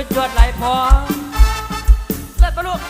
สุดยอดหลายพอเลิศปะลูก